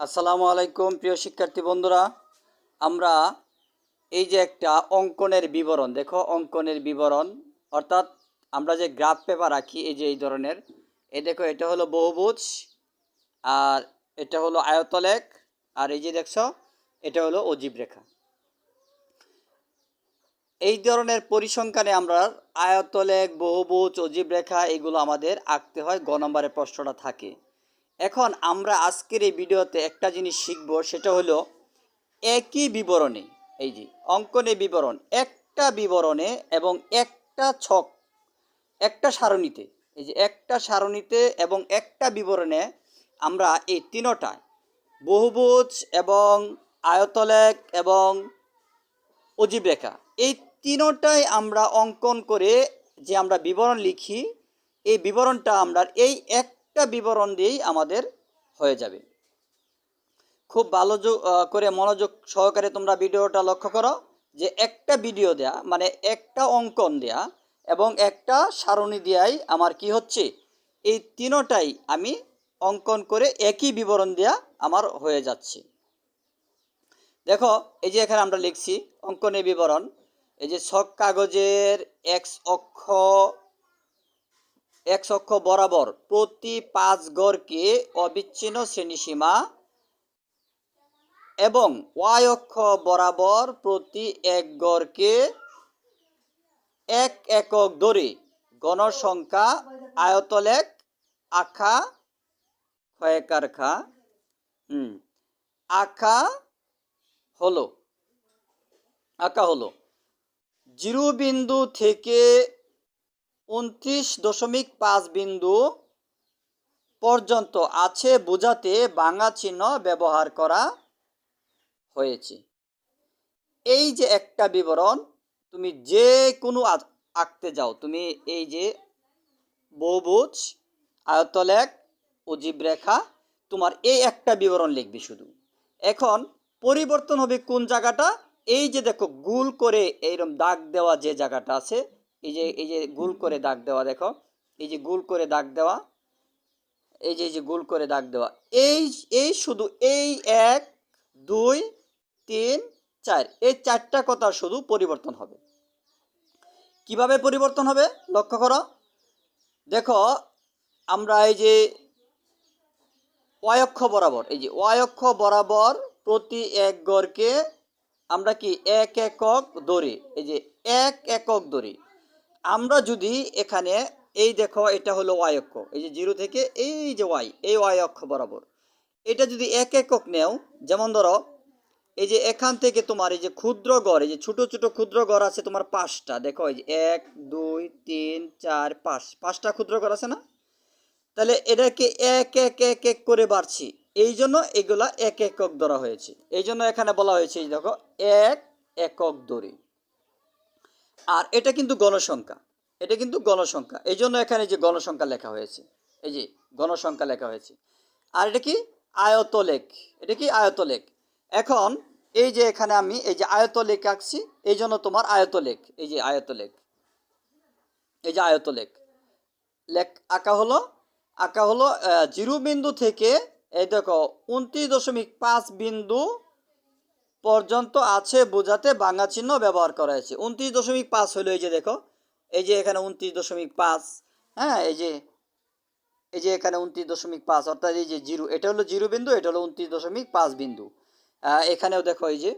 আসসালামু আলাইকুম, প্রিয় শিক্ষার্থী বন্ধুরা। আমরা এই যে একটা অঙ্কনের বিবরণ, দেখো অঙ্কনের বিবরণ, অর্থাৎ আমরা যে গ্রাফ পেপার রাখি, এই যে এই ধরনের, এই দেখো এটা হলো বহুভুজ, আর এটা হলো আয়তলেখ, আর এই যে দেখছ, এটা হলো অজীব রেখা। এই ধরনের পরিসংখ্যানে আমরা আয়তলেখ, বহুভুজ, অজীব রেখা, এগুলো আমাদের আঁকতে হয়, গ নম্বরের প্রশ্নটা থাকে। এখন আমরা আজকের এই ভিডিওতে একটা জিনিস শিখব, সেটা হলো একই বিবরণে, এই যে অঙ্কনে বিবরণ, একটা বিবরণে এবং একটা ছক, একটা সারণীতে, এই যে একটা সারণীতে এবং একটা বিবরণে আমরা এই তিনোটায় বহুভুজ এবং আয়তলেখ এবং অজীব রেখা এই তিনোটাই আমরা অঙ্কন করে যে আমরা বিবরণ লিখি, এই বিবরণটা আমরা এই একটা বিবরণ দিয়েই আমাদের হয়ে যাবে। খুব ভালো করে মনোযোগ সহকারে তোমরা ভিডিওটা লক্ষ্য করো যে একটা ভিডিও দেয়া মানে একটা অঙ্কন দেয়া এবং একটা সারণী দেয়াই আমার কি হচ্ছে, এই তিনোটাই আমি অঙ্কন করে একই বিবরণ দেয়া আমার হয়ে যাচ্ছে। দেখো, এই যে এখানে আমরা লিখছি অঙ্কনের বিবরণ, এই যে ছক কাগজের এক্স অক্ষ এক্স অক্ষ বরাবর প্রতি পাঁচ গড়কে অবিচ্ছিন্ন শ্রেণীসীমা এবং ওয়াই অক্ষ বরাবর প্রতি এক গড়কে এক একক ধরে গণসংখ্যা, আয়তলেখ, আখা ক্ষয়কার হুম, আখা হলো আঁকা হলো। জিরো বিন্দু থেকে উনত্রিশ দশমিক পাঁচ বিন্দু পর্যন্ত আছে বোঝাতে বাংলা চিহ্ন ব্যবহার করা হয়েছে। এই যে একটা বিবরণ, তুমি যে কোনো আঁকতে যাও। তুমি এই যে বহুভুজ, আয়তলেখ অজীব রেখা তোমার এই একটা বিবরণ লিখবে শুধু। এখন পরিবর্তন হবে কোন জায়গাটা? এই যে দেখো, গুল করে এইরকম দাগ দেওয়া যে জায়গাটা আছে এই যে এই যে গুল করে দাগ দেওয়া, দেখো। এই যে গুল করে দাগ দেওয়া, এই যে এই যে গোল করে দাগ দেওয়া। এই এই শুধু এই এক, দুই, তিন, চার। এই চারটা কথা শুধু পরিবর্তন হবে। কীভাবে পরিবর্তন হবে? লক্ষ্য করো। দেখো, আমরা এই যে অয়ক্ষ বরাবর, এই যে অয়ক্ষ বরাবর প্রতি এক গড়কে আমরা কি এক একক দড়ি, এই যে এক একক দড়ি। আমরা যদি এখানে, এই দেখো, এটা হলো ওয়াই অক্ষ, এই যে জিরো থেকে এই যে ওয়াই এই ওয়াই অক্ষ বরাবর। এটা যদি এক একক নেও, যেমন ধরো, এই যে এখান থেকে তোমার এই যে ক্ষুদ্র গড়, এই যে ছোট ছোট ক্ষুদ্র গড় আছে তোমার পাঁচটা, দেখো, এই যে এক, দুই, তিন, চার, পাঁচ, পাঁচটা ক্ষুদ্র গড় আছে না? তাহলে এটাকে এক এক এক এক করে বাড়ছি, এই জন্য এগুলা এক একক ধরা হয়েছে। এই জন্য এখানে বলা হয়েছে দেখো, এক একক দড়ি। আর এটা কিন্তু গণসংখ্যা। এটা কিন্তু গণসংখ্যা। এই জন্য এখানে যে গণসংখ্যা লেখা হয়েছে, এই যে গণসংখ্যা লেখা হয়েছে। আর এটা কি? আয়তলেখ। এটা কি আয়তলেখ? এখন এই যে এখানে আমি এই যে আয়তলেখ আঁকছি, এই জন্য তোমার আয়তলেখ। এই যে আয়তলেখ। এই যে আয়তলেখ। লেখ আঁকা হলো আঁকা হলো জিরো বিন্দু থেকে, এই দেখো, উনত্রিশ দশমিক পাঁচ বিন্দু পর্যন্ত আছে বোঝাতে বাংলা চিহ্ন ব্যবহার করা হয়েছে। উনত্রিশ দশমিক পাঁচ হলো এই যে দেখো, এই যে এখানে উনত্রিশ দশমিক পাঁচ হ্যাঁ এই যে এই যে এখানে উনত্রিশ দশমিক পাঁচ, অর্থাৎ এই যে জিরো, এটা হলো জিরো বিন্দু, এটা হলো উনত্রিশ দশমিক পাঁচ বিন্দু। এখানেও দেখো এই যে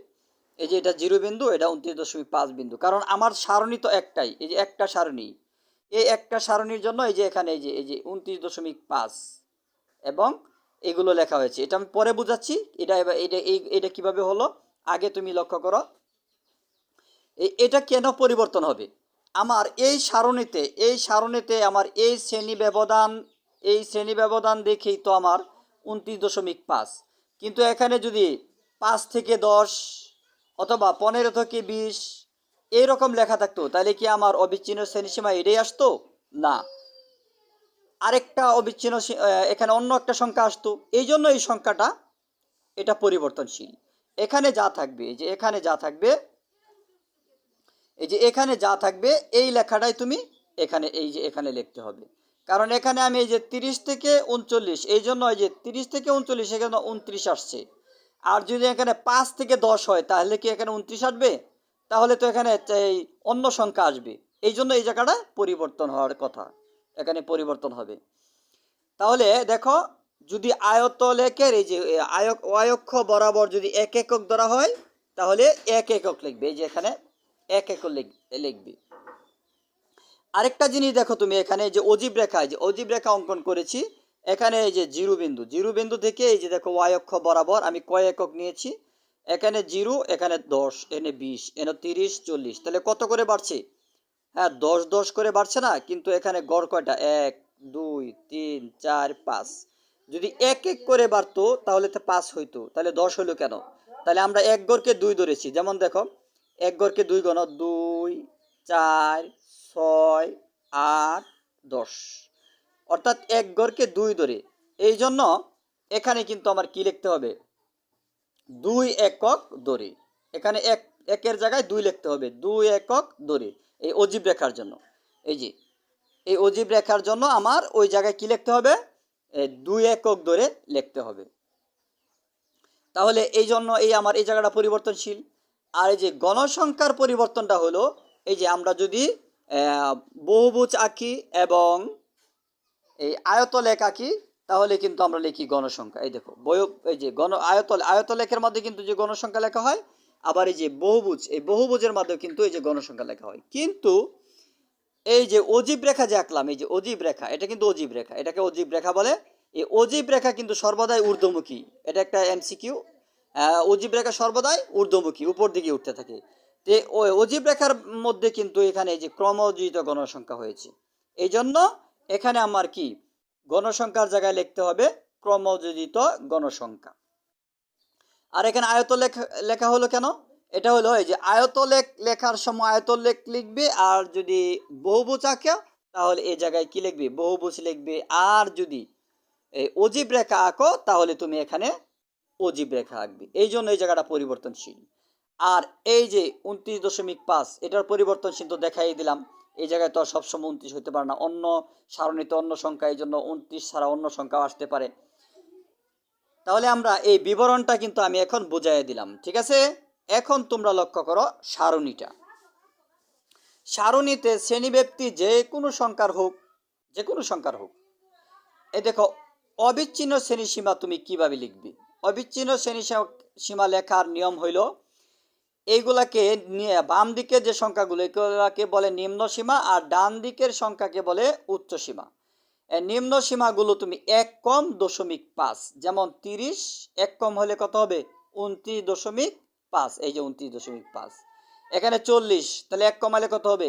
এই যে এটা জিরো বিন্দু, এটা উনত্রিশ দশমিক পাঁচ বিন্দু। কারণ আমার সারণী তো একটাই, এই যে একটা সারণী। এই একটা সারণীর জন্য এই যে এখানে এই যে এই যে উনত্রিশ দশমিক পাঁচ এবং এগুলো লেখা হয়েছে। এটা আমি পরে বুঝাচ্ছি, এটা এটা এটা কীভাবে হলো? আগে তুমি লক্ষ্য করো। এটা কেন পরিবর্তন হবে? আমার এই সারণীতে এই সারণীতে আমার এই শ্রেণি ব্যবধান, এই শ্রেণি ব্যবধান দেখেই তো আমার উনত্রিশ দশমিক পাঁচ। কিন্তু এখানে যদি পাঁচ থেকে দশ অথবা পনেরো থেকে বিশ এইরকম লেখা থাকতো, তাহলে কি আমার অবিচ্ছিন্ন শ্রেণীসীমা এটাই আসতো? না। আরেকটা অবিচ্ছিন্ন এখানে অন্য একটা সংখ্যা আসতো। এই জন্য এই সংখ্যাটা এটা পরিবর্তনশীল। এখানে যা থাকবে, এই যে এখানে যা থাকবে, এই যে এখানে যা থাকবে, এই লেখাটাই তুমি এখানে, এই যে এখানে লিখতে হবে। কারণ এখানে আমি এই যে তিরিশ থেকে উনচল্লিশ, এই জন্য এই যে তিরিশ থেকে উনচল্লিশ, এখানে উনত্রিশ আসছে। আর যদি এখানে পাঁচ থেকে দশ হয়, তাহলে কি এখানে উনত্রিশ আসবে? তাহলে তো এখানে এই অন্য সংখ্যা আসবে। এই জন্য এই জায়গাটা পরিবর্তন হওয়ার কথা। এখানে পরিবর্তন হবে। তাহলে দেখো যদি আয়তলেখের এই যে আয়ক, অয়ক্ষ বরাবর যদি এক একক ধরা হয়, তাহলে এক একক লিখবে। এই যে এখানে এক একক লিখ- লিখবে। আরেকটা জিনিস দেখো তুমি এখানে যে অজীব রেখা যে অজীব রেখা অঙ্কন করেছি। এখানে এই যে জিরো বিন্দু জিরো বিন্দু থেকে এই যে দেখো ওয়াই অক্ষ বরাবর আমি কয় একক নিয়েছি? এখানে জিরো, এখানে দশ এনে বিশ এনে তিরিশ, চল্লিশ। তাহলে কত করে বাড়ছে? হ্যাঁ দশ দশ করে বাড়ছে না, কিন্তু এখানে গড় কয়টা? এক, দুই, তিন, চার, পাঁচ। যদি এক এক করে বাড়তো, তাহলে তো পাঁচ হইতো। তাহলে দশ হইল কেন? তাহলে আমরা এক গড়কে দুই ধরেছি। যেমন দেখো, এক গড়কে দুই গণ দুই, চার, ছয়, আট, দশ। অর্থাৎ এক গড়কে দুই ধরে। এই জন্য এখানে কিন্তু আমার কি লিখতে হবে? দুই একক দড়ি। এখানে এক, একের জায়গায় দুই লিখতে হবে। দুই একক দড়ি। এই অজীব রেখার জন্য। এই যে, এই অজীব রেখার জন্য আমার ওই জায়গায় কি লিখতে হবে? দুই একক ধরে লিখতে হবে। তাহলে এই জন্য এই আমার এই জায়গাটা পরিবর্তনশীল। আর এই যে গণসংখ্যার পরিবর্তনটা হলো, এই যে আমরা যদি বহুভুজ আঁকি এবং এই আয়তলেখ আঁকি, তাহলে কিন্তু আমরা লিখি গণসংখ্যা। এই দেখো, বয়, এই যে গণ, আয়তল, আয়তলেখের মধ্যে কিন্তু যে গণসংখ্যা লেখা হয়, আবার এই যে বহুভুজ, এই বহুভুজের মাধ্যমে কিন্তু এই যে গণসংখ্যা লেখা হয়। কিন্তু এই যে অজীব রেখা যে আঁকলাম, এই যে অজীব রেখা, এটা কিন্তু অজীব রেখা। এটাকে অজীব রেখা বলে। এই অজীব রেখা কিন্তু সর্বদাই ঊর্ধ্বমুখী। এটা একটা এমসিকিউ অজীব রেখা সর্বদাই ঊর্ধ্বমুখী, উপর দিকে উঠতে থাকে। তে ওই অজীব রেখার মধ্যে কিন্তু এখানে এই যে ক্রমযোজিত গণসংখ্যা হয়েছে। এই জন্য এখানে আমার কি? গণসংখ্যার জায়গায় লিখতে হবে ক্রমযোজিত গণসংখ্যা। আর এখানে আয়তলেখ, লেখা হলো কেন? এটা হলো এই যে আয়ত লেখ লেখার সময় আয়ত লেখ লিখবে আর যদি বহুভুজ আঁকে, তাহলে এই জায়গায় কি লিখবে? বহুভুজ লিখবে। আর যদি এই অজীব রেখা আঁকো, তাহলে তুমি এখানে অজীব রেখা আঁকবে। এই জন্য এই জায়গাটা পরিবর্তনশীল। আর এই যে উনত্রিশ দশমিক পাঁচ, এটার পরিবর্তনশীল তো দেখাই দিলাম। এই জায়গায় তো সবসময় উনত্রিশ হতে পারে না। অন্য সারণীতে অন্য সংখ্যা, এই জন্য উনত্রিশ ছাড়া অন্য সংখ্যাও আসতে পারে। তাহলে আমরা এই বিবরণটা কিন্তু আমি এখন বুঝাই দিলাম। ঠিক আছে? এখন তোমরা লক্ষ্য করো সারণীটা। সারণীতে শ্রেণীব্যক্তি যে কোনো সংখ্যার হোক, যে কোনো সংখ্যার হোক এ দেখো, অবিচ্ছিন্ন শ্রেণি সীমা তুমি কীভাবে লিখবে? অবিচ্ছিন্ন শ্রেণি সীমা- সীমা লেখার নিয়ম হইল, এইগুলাকে নিয়ে বাম দিকের যে সংখ্যাগুলো, এগুলাকে বলে নিম্ন সীমা আর ডান দিকের সংখ্যাকে বলে উচ্চ সীমা। নিম্ন সীমাগুলো তুমি এক কম দশমিক পাঁচ, যেমন তিরিশ, এক কম হলে কত হবে? উনত্রিশ দশমিক পাঁচ, এই যে উনত্রিশ দশমিক পাঁচ। এখানে চল্লিশ, তাহলে এক কমালে কত হবে?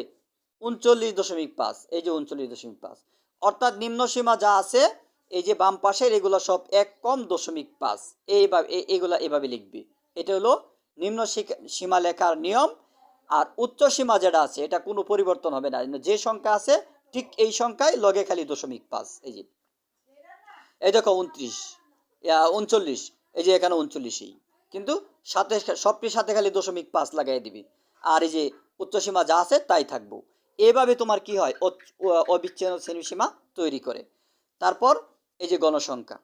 উনচল্লিশ দশমিক পাঁচ, এই যে উনচল্লিশ দশমিক পাঁচ। অর্থাৎ নিম্ন সীমা যা আছে, এই যে বাম পাশের, এগুলো সব এক কম দশমিক পাঁচ। এইভাবে এগুলা এভাবে লিখবি। এটা হলো নিম্ন সীমা লেখার নিয়ম। আর উচ্চ সীমা যেটা আছে, এটা কোনো পরিবর্তন হবে না। যে সংখ্যা আছে, ঠিক এই সংখ্যায় লগে খালি দশমিক পাঁচ, এই যে। এই দেখো উনত্রিশ উনচল্লিশ, এই যে এখানে উনচল্লিশই। কিন্তু সাথে সবটির সাথে খালি দশমিক পাঁচ লাগাই দিবি। আর এই যে উচ্চসীমা যা আছে তাই থাকব। এভাবে তোমার কি হয়? অবিচ্ছিন্ন শ্রেণীসীমা তৈরি করে। তারপর এই যে গণসংখ্যা।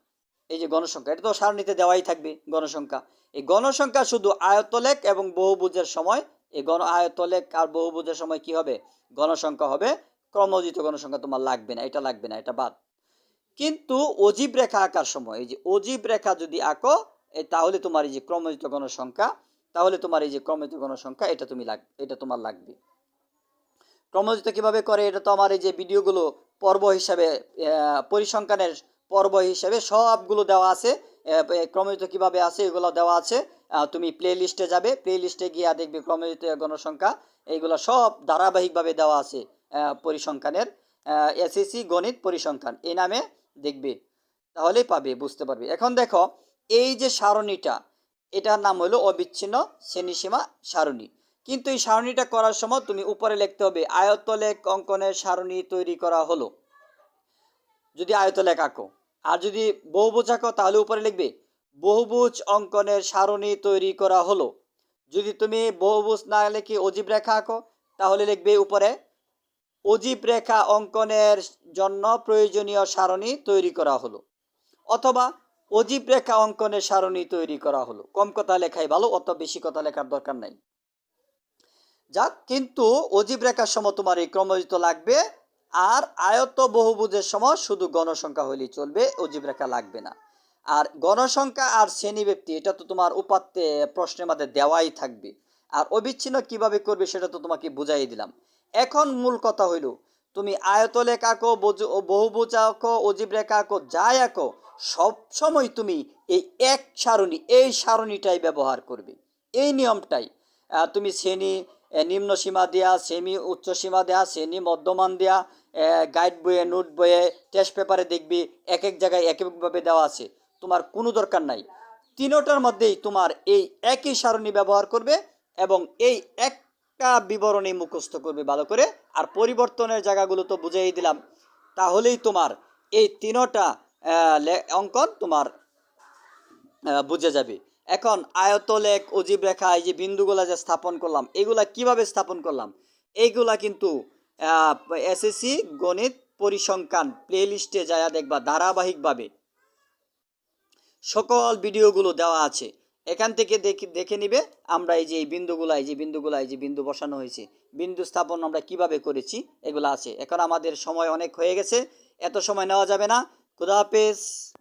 এই যে গণসংখ্যা, এটা তো সারণীতে দেওয়াই থাকবে গণসংখ্যা। এই গণসংখ্যা শুধু আয়তলেখ এবং বহুভুজের সময়, এই গণ আয়তলেখ আর বহুভুজের সময় কি হবে? গণসংখ্যা হবে। ক্রমজিত গণসংখ্যা তোমার লাগবে না, এটা লাগবে না, এটা বাদ। কিন্তু অজীব রেখা আঁকার সময়, এই যে অজীব রেখা যদি আঁকো তাহলে তোমার এই যে ক্রমজিত গণসংখ্যা, তাহলে তোমার এই যে ক্রমজিত গণসংখ্যা, এটা তুমি লাগ, এটা তোমার লাগবে। ক্রমজিত কীভাবে করে, এটা তো আমার এই যে ভিডিওগুলো পর্ব হিসাবে পরিসংখ্যানের পর্ব হিসাবে সবগুলো দেওয়া আছে। ক্রমজিত কীভাবে আছে, এগুলো দেওয়া আছে। তুমি প্লে লিস্টে যাবে প্লে লিস্টে গিয়ে দেখবে ক্রমজিত গণসংখ্যা। এইগুলো সব ধারাবাহিকভাবে দেওয়া আছে পরিসংখ্যানের। এসএসসি গণিত পরিসংখ্যান এই নামে দেখবে, তাহলেই পাবে, বুঝতে পারবে। এখন দেখো এই যে সারণীটা, এটার নাম হলো অবিচ্ছিন্ন শ্রেণীসীমা সারণী। কিন্তু এই সারণীটা করার সময় তুমি উপরে লিখতে হবে, আয়তলেখ অঙ্কনের সারণী তৈরি করা হলো। যদি আয়তলেখ আঁকো। আর যদি বহুভুজ আঁকো, তাহলে উপরে লিখবে, বহুভুজ অঙ্কনের সারণী তৈরি করা হলো। যদি তুমি বহুভুজ না লিখে অজীব রেখা আঁকো, তাহলে লিখবে উপরে, অজীব রেখা অঙ্কনের জন্য প্রয়োজনীয় সারণী তৈরি করা হলো। অথবা অজীব রেখা অঙ্কনের সারণী তৈরি করা হলো। কম কথা লেখাই ভালো, অত বেশি কথা লেখার দরকার নাই। যাক, কিন্তু অজীব রেখার সময় তোমার এই ক্রমজিত লাগবে, আর আয়ত্ত বহুভুজের সময় শুধু গণসংখ্যা হলেই চলবে, অজীব রেখা লাগবে না। আর গণসংখ্যা আর শ্রেণি ব্যক্তি এটা তো তোমার উপাত্তে প্রশ্নের মধ্যে দেওয়াই থাকবে। আর অবিচ্ছিন্ন কীভাবে করবে সেটা তো তোমাকে বুঝাই দিলাম। এখন মূল কথা হইল তুমি বহুভুজ আঁকো অজীব রেখা আঁকো যাই আঁকো সবসময় তুমি এই এক সারণী, এই সারণীটাই ব্যবহার করবে। এই নিয়মটাই। তুমি শ্রেণি নিম্ন সীমা দেয়া সেমি উচ্চ সীমা দেয়া, শ্রেণি, মধ্যমান দেয়া গাইড বইয়ে নোট বইয়ে টেস্ট পেপারে দেখবি, এক এক জায়গায় এক একভাবে দেওয়া আছে। তোমার কোনো দরকার নাই। তিনোটার মধ্যেই তোমার এই একই সারণী ব্যবহার করবে এবং এই একটা বিবরণী মুখস্থ করবে ভালো করে। আর পরিবর্তনের জায়গাগুলো তো বুঝিয়ে দিলাম। তাহলেই তোমার এই তিনোটা অঙ্কন তোমার বুঝে যাবে। এখন আয়তলেখ অজীব রেখা এই যে বিন্দুগুলা যে স্থাপন করলাম, এগুলা কীভাবে স্থাপন করলাম? এইগুলা কিন্তু এসএসসি গণিত পরিসংখ্যান প্লে লিস্টে যায় দেখবা ধারাবাহিকভাবে। সকল ভিডিওগুলো দেওয়া আছে। এখান থেকে দেখে দেখে নিবে আমরা এই যে এই বিন্দুগুলা, এই যে বিন্দুগুলা, এই যে বিন্দু বসানো হয়েছে। বিন্দু স্থাপন আমরা কীভাবে করেছি? এগুলো আছে। এখন আমাদের সময় অনেক হয়ে গেছে। এত সময় নেওয়া যাবে না। খুদা হাফেজ।